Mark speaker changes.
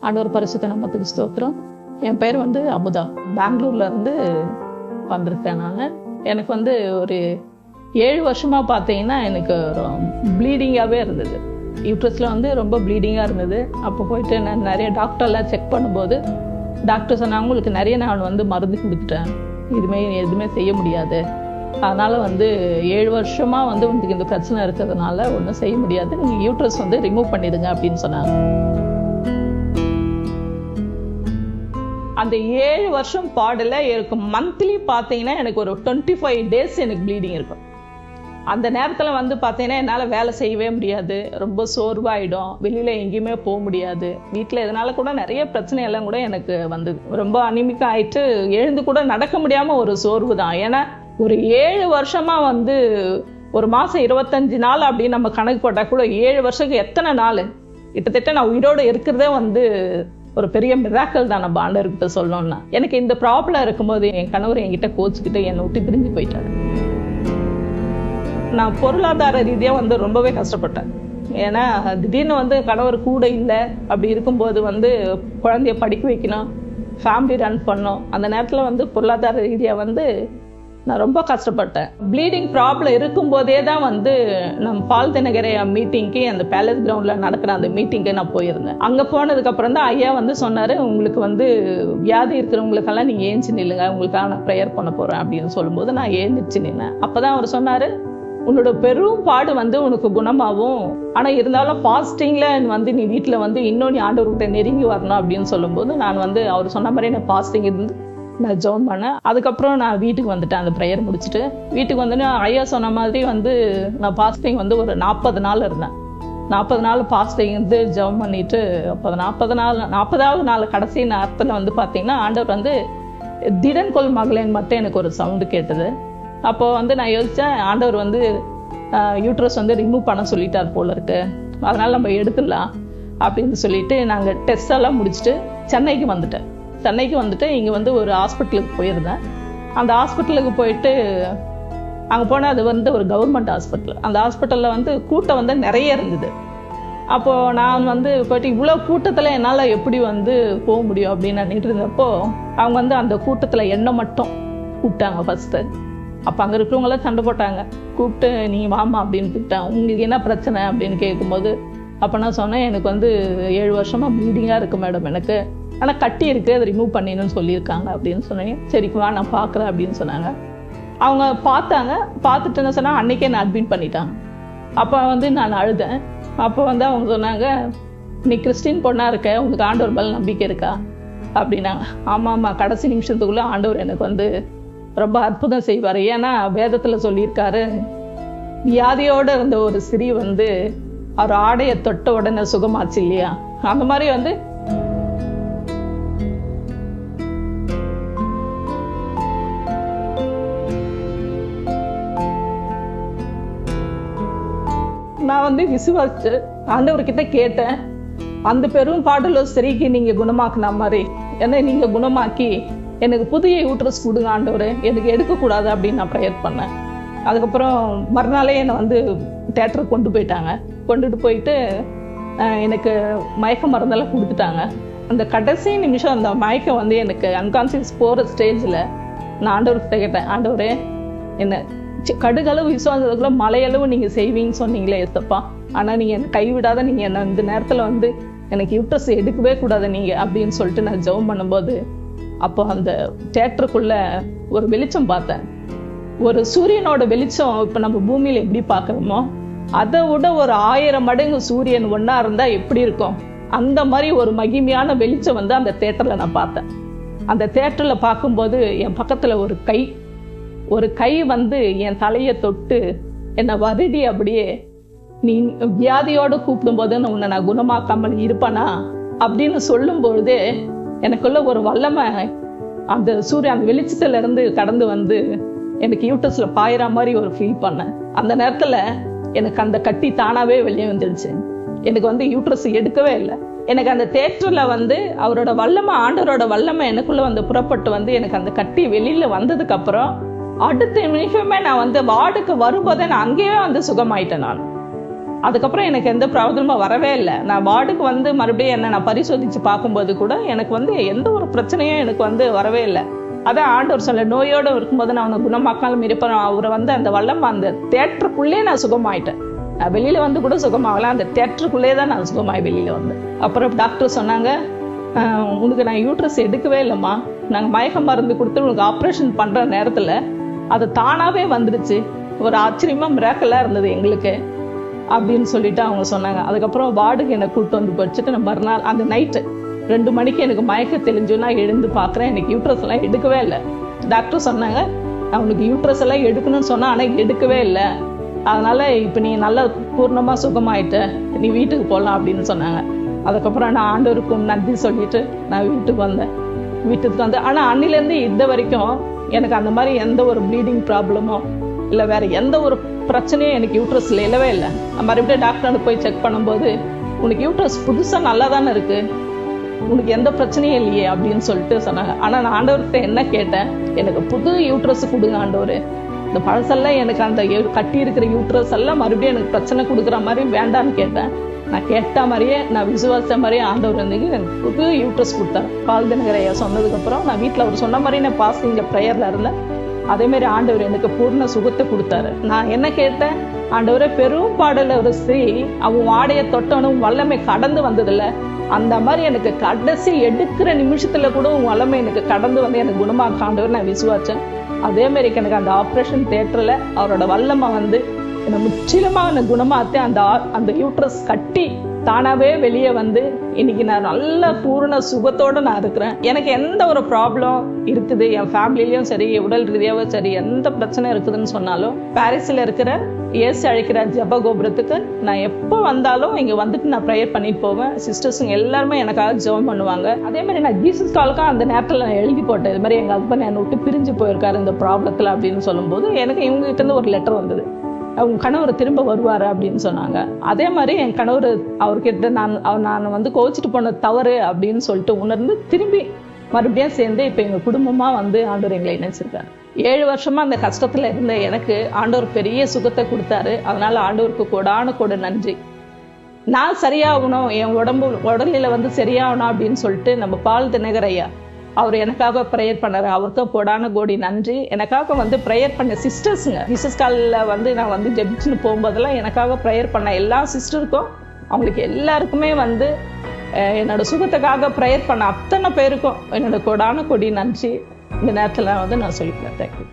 Speaker 1: ஆண்டவர் பரிசுத்த நாமத்துக்கு ஸ்தோத்திரம். என் பேர் வந்து அமுதா. பெங்களூர்ல இருந்து வந்திருக்கேன் நான். எனக்கு வந்து ஒரு ஏழு வருஷமா பார்த்தீங்கன்னா எனக்கு ப்ளீடிங்காகவே இருந்தது. யூட்ரஸில் வந்து ரொம்ப ப்ளீடிங்காக இருந்தது. அப்போ போயிட்டு நான் நிறைய டாக்டர்லாம் செக் பண்ணும்போது டாக்டர் சொன்னாங்க உங்களுக்கு நிறைய நான் வந்து மருந்து கொடுத்துட்டேன். இதுமே எதுவுமே செய்ய முடியாது. அதனால் வந்து ஏழு வருஷமாக வந்து உங்களுக்கு இந்த பிரச்சனை இருக்கிறதுனால ஒன்றும் செய்ய முடியாது. நீங்கள் யூட்ரஸ் வந்து ரிமூவ் பண்ணிடுங்க அப்படின்னு சொன்னாங்க. அந்த ஏழு வருஷம் பாடல எனக்கு மந்த்லி பார்த்தீங்கன்னா எனக்கு ஒரு டுவெண்ட்டி ஃபைவ் டேஸ் எனக்கு ப்ளீடிங் இருக்கும். அந்த நேரத்தில் வந்து பார்த்தீங்கன்னா என்னால் வேலை செய்யவே முடியாது. ரொம்ப சோர்வாயிடும். வெளியில் எங்கேயுமே போக முடியாது. வீட்டில் இதனால கூட நிறைய பிரச்சனை எல்லாம் கூட எனக்கு வந்தது. ரொம்ப அனிமிக்கா ஆயிட்டு எழுந்து கூட நடக்க முடியாமல் ஒரு சோர்வு தான். ஏன்னா ஒரு ஏழு வருஷமாக வந்து ஒரு மாதம் இருபத்தஞ்சு நாள் அப்படின்னு நம்ம கணக்கு போட்டால் கூட ஏழு வருஷத்துக்கு எத்தனை நாள்? கிட்டத்தட்ட நான் உயிரோடு இருக்கிறதே வந்து ஒரு பெரிய மிராக்கல் தான் நம்ம ஆண்டவர்கிட்ட சொல்லணும்னா. எனக்கு இந்த ப்ராப்ளம் இருக்கும்போது என் கணவர் என்கிட்ட கோச்சுக்கிட்டு என்னை விட்டு பிரிஞ்சு போயிட்டாரு. நான் பொருளாதார ரீதியாக வந்து ரொம்பவே கஷ்டப்பட்டேன். ஏன்னா திடீர்னு வந்து கணவர் கூட இல்லை. அப்படி இருக்கும்போது வந்து குழந்தைய படிக்க வைக்கணும் ஃபேமிலி ரன் பண்ணோம் அந்த நேரத்தில் வந்து பொருளாதார ரீதியாக வந்து நான் ரொம்ப கஷ்டப்பட்டேன். ப்ளீடிங் ப்ராப்ளம் இருக்கும்போதே தான் வந்து நம்ம பால் தினகரை மீட்டிங்க்கு அந்த பேலஸ் கிரவுண்டில் நடக்கிற அந்த மீட்டிங்க்கு நான் போயிருந்தேன். அங்கே போனதுக்கப்புறம் தான் ஐயா வந்து சொன்னார் உங்களுக்கு வந்து வியாதி இருக்கிறவங்களுக்கெல்லாம் நீங்கள் ஏஞ்சி நில்லுங்க உங்களுக்காக நான் ப்ரேயர் பண்ண போகிறேன் அப்படின்னு சொல்லும்போது நான் ஏந்திரிச்சு நின்னேன். அப்போ தான் அவர் சொன்னார் உன்னோட பெரும் பாடு வந்து உனக்கு குணமாகும். ஆனால் இருந்தாலும் ஃபாஸ்டிங்கில் வந்து நீ வீட்டில் வந்து இன்னும் நீ ஆண்டவர்கிட்ட நெருங்கி வரணும் அப்படின்னு சொல்லும்போது நான் வந்து அவர் சொன்ன மாதிரி நான் ஃபாஸ்டிங் இருந்து நான் ஜோன் பண்ணேன். அதுக்கப்புறம் நான் வீட்டுக்கு வந்துட்டேன். அந்த ப்ரேயர் முடிச்சுட்டு வீட்டுக்கு வந்துட்டு ஐயா சொன்ன மாதிரி வந்து நான் பாஸ்டிங் வந்து ஒரு நாற்பது நாள் இருந்தேன். நாற்பது நாள் பாஸ்டிங் இருந்து ஜெபம் பண்ணிட்டு அப்போ நாற்பது நாள் நாற்பதாவது நாள் கடைசி நேரத்தில் வந்து பார்த்தீங்கன்னா ஆண்டவர் வந்து திடன் கொள் மட்டும் எனக்கு ஒரு சவுண்டு கேட்டது. அப்போது வந்து நான் யோசித்தேன் ஆண்டவர் வந்து யூட்ரஸ் வந்து ரிமூவ் பண்ண சொல்லிட்டார் போல இருக்கு. அதனால் நம்ம எடுத்துடலாம் அப்படின்னு சொல்லிட்டு நாங்கள் டெஸ்ட் எல்லாம் முடிச்சுட்டு சென்னைக்கு வந்துட்டேன். சென்னைக்கு வந்துட்டு இங்கே வந்து ஒரு ஹாஸ்பிட்டலுக்கு போயிருந்தேன். அந்த ஹாஸ்பிட்டலுக்கு போயிட்டு அங்கே போனால் அது வந்து ஒரு கவர்மெண்ட் ஹாஸ்பிட்டல். அந்த ஹாஸ்பிட்டலில் வந்து கூட்டம் வந்து நிறைய இருந்தது. அப்போது நான் வந்து போயிட்டு இவ்வளோ கூட்டத்தில் என்னால் எப்படி வந்து போக முடியும்? அப்படின்னு நின்றுட்டு இருந்தப்போ அவங்க வந்து அந்த கூட்டத்தில் என்னை மட்டும் கூப்பிட்டாங்க ஃபஸ்ட்டு அப்போ அங்கே இருக்கிறவங்களாம் சண்டை போட்டாங்க. கூப்பிட்டு நீங்கள் வாமா அப்படின்னு கூப்பிட்டாங்க உங்களுக்கு என்ன பிரச்சனை? அப்படின்னு கேட்கும்போது அப்போ நான் சொன்னேன் எனக்கு வந்து ஏழு வருஷமாக ப்ளீடிங்காக இருக்குது மேடம் எனக்கு. ஆனால் கட்டி இருக்குது அதை ரிமூவ் பண்ணிடணும்னு சொல்லியிருக்காங்க அப்படின்னு சொன்னேன். சரிக்கு வா நான் பார்க்குறேன் அப்படின்னு சொன்னாங்க. அவங்க பார்த்தாங்க. பார்த்துட்டு என்ன சொன்னால் அன்றைக்கே நான் அட்மிட் பண்ணிட்டாங்க. அப்போ வந்து நான் அழுதேன். அப்போ வந்து அவங்க சொன்னாங்க நீ கிறிஸ்டின் பொண்ணாக இருக்க உங்களுக்கு ஆண்டவர் மேலே நம்பிக்கை இருக்கா? அப்படின்னாங்க. ஆமாம் ஆமாம் கடைசி நிமிஷத்துக்குள்ளே ஆண்டவர் எனக்கு வந்து ரொம்ப அற்புதம் செய்வார். ஏன்னா வேதத்தில் சொல்லியிருக்காரு வியாதியோடு இருந்த ஒரு சிறி வந்து அவர் ஆடையை தொட்ட உடனே சுகமாச்சு இல்லையா? அந்த மாதிரி வந்து நான் வந்து விசுவாச்சு ஆண்டவர்கிட்ட கேட்டேன். அந்த பெரும் பாடலோ சரிக்கு நீங்கள் குணமாக்குன மாதிரி. என்னை நீங்கள் குணமாக்கி எனக்கு புதிய யூட்ரஸ் கொடுங்க ஆண்டவர் எனக்கு எடுக்கக்கூடாது அப்படின்னு நான் ப்ரேயர் பண்ணேன். அதுக்கப்புறம் மறுநாளே என்னை வந்து தேட்டருக்கு கொண்டு போயிட்டாங்க. கொண்டுட்டு போயிட்டு எனக்கு மயக்க மருந்தெல்லாம் கொடுத்துட்டாங்க. அந்த கடைசி நிமிஷம் அந்த மயக்கம் வந்து எனக்கு அன்கான்சியஸ் போகிற ஸ்டேஜில் நான் ஆண்டவர்கிட்ட கேட்டேன் ஆண்டவரே என்ன கடுகளவு விசுவாசத்துக்குள்ள மலையளவு நீங்கள் செய்வீங்கன்னு சொன்னீங்களே எத்தப்பா ஆனால் நீங்கள் என்னை கைவிடாத நீங்கள் என்னை இந்த நேரத்தில் வந்து எனக்கு யூட்ரஸ் எடுக்கவே கூடாது நீங்கள் அப்படின்னு சொல்லிட்டு நான் ஜெபம் பண்ணும்போது அப்போ அந்த தேட்டருக்குள்ள ஒரு வெளிச்சம் பார்த்தேன். ஒரு சூரியனோட வெளிச்சம் இப்போ நம்ம பூமியில் எப்படி பார்க்குறோமோ அதை விட ஒரு ஆயிரம் மடங்கு சூரியன் ஒன்றா இருந்தால் எப்படி இருக்கும்? அந்த மாதிரி ஒரு மகிமையான வெளிச்சம் வந்து அந்த தேட்டரில் நான் பார்த்தேன். அந்த தேட்டரில் பார்க்கும்போது என் பக்கத்தில் ஒரு கை ஒரு கை வந்து என் தலையை தொட்டு என்னை வருடி அப்படியே நீ வியாதியோடு கூப்பிடும்போது உன்னை நான் குணமாக்காமல் இருப்பேனா அப்படின்னு சொல்லும்பொழுதே எனக்குள்ள ஒரு வல்லமை அந்த சூரியன் அந்த வெளிச்சத்துலேருந்து கடந்து வந்து எனக்கு யூட்டஸில் பாயிற மாதிரி ஒரு ஃபீல் பண்ணேன் அந்த நேரத்தில் எனக்கு அந்த கட்டி தானாகவே வெளியே வந்துடுச்சு எனக்கு வந்து யூட்ரஸ் எடுக்கவே இல்லை. எனக்கு அந்த தேட்டரில் வந்து அவரோட வல்லமை ஆண்டவரோட வல்லமை எனக்குள்ளே வந்து புறப்பட்டு வந்து எனக்கு அந்த கட்டி வெளியில் வந்ததுக்கப்புறம் அடுத்த நிமிஷமே நான் வந்து வார்டுக்கு வரும்போதே நான் அங்கேயே வந்து சுகமாயிட்டேன் நான். அதுக்கப்புறம் எனக்கு எந்த ப்ராப்ளமும் வரவே இல்லை. நான் வார்டுக்கு வந்து மறுபடியும் என்ன நான் பரிசோதித்து பார்க்கும்போது கூட எனக்கு வந்து எந்த ஒரு பிரச்சனையும் எனக்கு வந்து வரவே இல்லை. அதான் ஆண்டவர் சொல்ல நோயோடு இருக்கும்போது நான் அவனை குணமாக்காலும் இருப்பேன். அவரை வந்து அந்த வல்லம் அந்த தேட்டருக்குள்ளே நான் சுகமாயிட்டேன். நான் வெளியில் வந்து கூட சுகமாகலாம் அந்த தேட்டருக்குள்ளே தான் நான் சுகமாய் வெளியில் வந்தேன் அப்புறம் டாக்டர் சொன்னாங்க உனக்கு நான் யூட்ரஸ் எடுக்கவே இல்லைம்மா. நாங்கள் மயக்க மருந்து கொடுத்து உனக்கு ஆப்ரேஷன் பண்ணுற நேரத்தில் அது தானாகவே வந்துடுச்சு. ஒரு ஆச்சரியமாக மிராக்கலாக இருந்தது எங்களுக்கு. அப்படின்னு சொல்லிட்டு அவங்க சொன்னாங்க. அதுக்கப்புறம் வார்டுக்கு என்னை கூப்பிட்டு வந்து படிச்சுட்டு நான் மறுநாள் அந்த நைட்டு ரெண்டு மணிக்கு எனக்கு மயக்க தெளிஞ்சு நான் எழுந்து பார்க்குறேன். எனக்கு யூட்ரஸ்லாம் எல்லாம் எடுக்கவே இல்லை. டாக்டர் சொன்னாங்க அவனுக்கு யூட்ரஸ் எல்லாம் எடுக்கணும்னு சொன்னால் ஆனால் எடுக்கவே இல்லை. அதனால் இப்போ நீ நல்லா பூர்ணமாக சுகமாயிட்ட. நீ வீட்டுக்கு போகலாம் அப்படின்னு சொன்னாங்க. அதுக்கப்புறம் நான் ஆண்டவருக்கும் நன்றி சொல்லிட்டு நான் வீட்டுக்கு வந்தேன். வீட்டுக்கு வந்து ஆனால் அன்னிலேருந்து இந்த வரைக்கும் எனக்கு அந்த மாதிரி எந்த ஒரு ப்ளீடிங் ப்ராப்ளமோ இல்லை வேறு எந்த ஒரு பிரச்சனையும் எனக்கு யூட்ரஸில் இல்லவே இல்லை. மறுபடியும் டாக்டருக்கு போய் செக் பண்ணும்போது உனக்கு யூட்ரஸ் புதுசாக நல்லா தானே இருக்குது உனக்கு எந்த பிரச்சனையும் இல்லையே அப்படின்னு சொல்லிட்டு சொன்னாங்க. ஆனால் நான் ஆண்டவர்கிட்ட என்ன கேட்டேன்? எனக்கு புது யூட்ரஸ் கொடுங்க ஆண்டவர். இந்த பழசெல்லாம் எனக்கு அந்த கட்டி இருக்கிற யூட்ரஸ் எல்லாம் மறுபடியும் எனக்கு பிரச்சனை கொடுக்குற மாதிரி வேண்டான்னு கேட்டேன். நான் கேட்ட மாதிரியே நான் விசுவாச மாதிரியே ஆண்டவர் வந்து எனக்கு புது யூட்ரஸ் கொடுத்தாரு. பால் தினகர் ஐயா சொன்னதுக்கப்புறம் நான் வீட்டில் அவர் சொன்ன மாதிரி நான் பாசிங்க ப்ரேயரில் இருந்தேன். அதேமாரி ஆண்டவர் எனக்கு பூர்ண சுகத்தை கொடுத்தாரு. நான் என்ன கேட்டேன்? ஆண்டவரை பெரும் பாடல ஒரு ஸ்திரீ அவன் வாடைய தொட்டனும் வல்லமை கடந்து வந்ததில்ல. அந்த மாதிரி எனக்கு கடைசி எடுக்கிற நிமிஷத்தில் கூட உன் வல்லமை எனக்கு கடந்து வந்து எனக்கு குணமாக்க ஆண்டவர் நான் விசுவாச்சேன் அதேமாரி எனக்கு அந்த ஆப்ரேஷன் தேட்டரில் அவரோட வல்லமை வந்து என்னை முற்றிலுமான என்னை குணமாத்தி அந்த அந்த யூட்ரஸ் கட்டி தானாவே வெளியே வந்து இன்னைக்கு நான் நல்ல பூரண சுகத்தோட நான் இருக்கிறேன். எனக்கு எந்த ஒரு ப்ராப்ளம் இருக்குது? என் ஃபேமிலிலையும் சரி உடல் ரீதியாகவும் சரி எந்த பிரச்சனை இருக்குதுன்னு சொன்னாலும் பாரிஸில் இருக்கிற ஏசி அழைக்கிற ஜப கோபுரத்துக்கு நான் எப்போ வந்தாலும் இங்கே வந்துட்டு நான் ப்ரேயர் பண்ணிட்டு போவேன். சிஸ்டர்ஸுங்க எல்லாருமே எனக்காக ஜெபம் பண்ணுவாங்க. அதே மாதிரி நான் ஜீசஸ் காலுக்கும் அந்த நேரத்தில் நான் எழுதி போட்டேன். இது மாதிரி எங்கள் ஹஸ்பண்ட் என்னை விட்டு பிரிஞ்சு போயிருக்காரு இந்த ப்ராப்ளத்தில் அப்படின்னு சொல்லும்போது எனக்கு இவங்ககிட்ட இருந்து ஒரு லெட்டர் வந்தது. அவங்க கணவர் திரும்ப வருவார் அப்படின்னு சொன்னாங்க. அதே மாதிரி என் கணவர் அவர்கிட்ட நான் அவர் நான் வந்து கோச்சிட்டு போன தவறு அப்படின்னு சொல்லிட்டு உணர்ந்து திரும்பி மறுபடியும் சேர்ந்து இப்போ எங்கள் குடும்பமாக வந்து ஆண்டவர் எங்களை இணைச்சிருக்காரு. ஏழு வருஷமாக அந்த கஷ்டத்தில் இருந்த எனக்கு ஆண்டவர் பெரிய சுகத்தை கொடுத்தாரு. அதனால் ஆண்டவருக்கு கொடான கொடு நன்றி. நான் சரியாகணும் என் உடம்பு உடலில் வந்து சரியாகணும் அப்படின்னு சொல்லிட்டு நம்ம பால் தினகர் ஐயா அவர் எனக்காக ப்ரேயர் பண்ணார். அவருக்கும் கொடான கோடி நன்றி. எனக்காக வந்து ப்ரேயர் பண்ண சிஸ்டர்ஸுங்க ஜீசஸ் காலில் வந்து நான் வந்து ஜெபிச்சுன்னு போகும்போதெல்லாம் எனக்காக ப்ரேயர் பண்ண எல்லா சிஸ்டருக்கும் அவங்களுக்கு எல்லாருக்குமே வந்து என்னோட சுகத்துக்காக ப்ரேயர் பண்ண அத்தனை பேருக்கும் என்னோட கொடான கொடி நன்றி. இந்த நேரத்தில் வந்து நான் சொல்லிக்கிறேன். தேங்க்யூ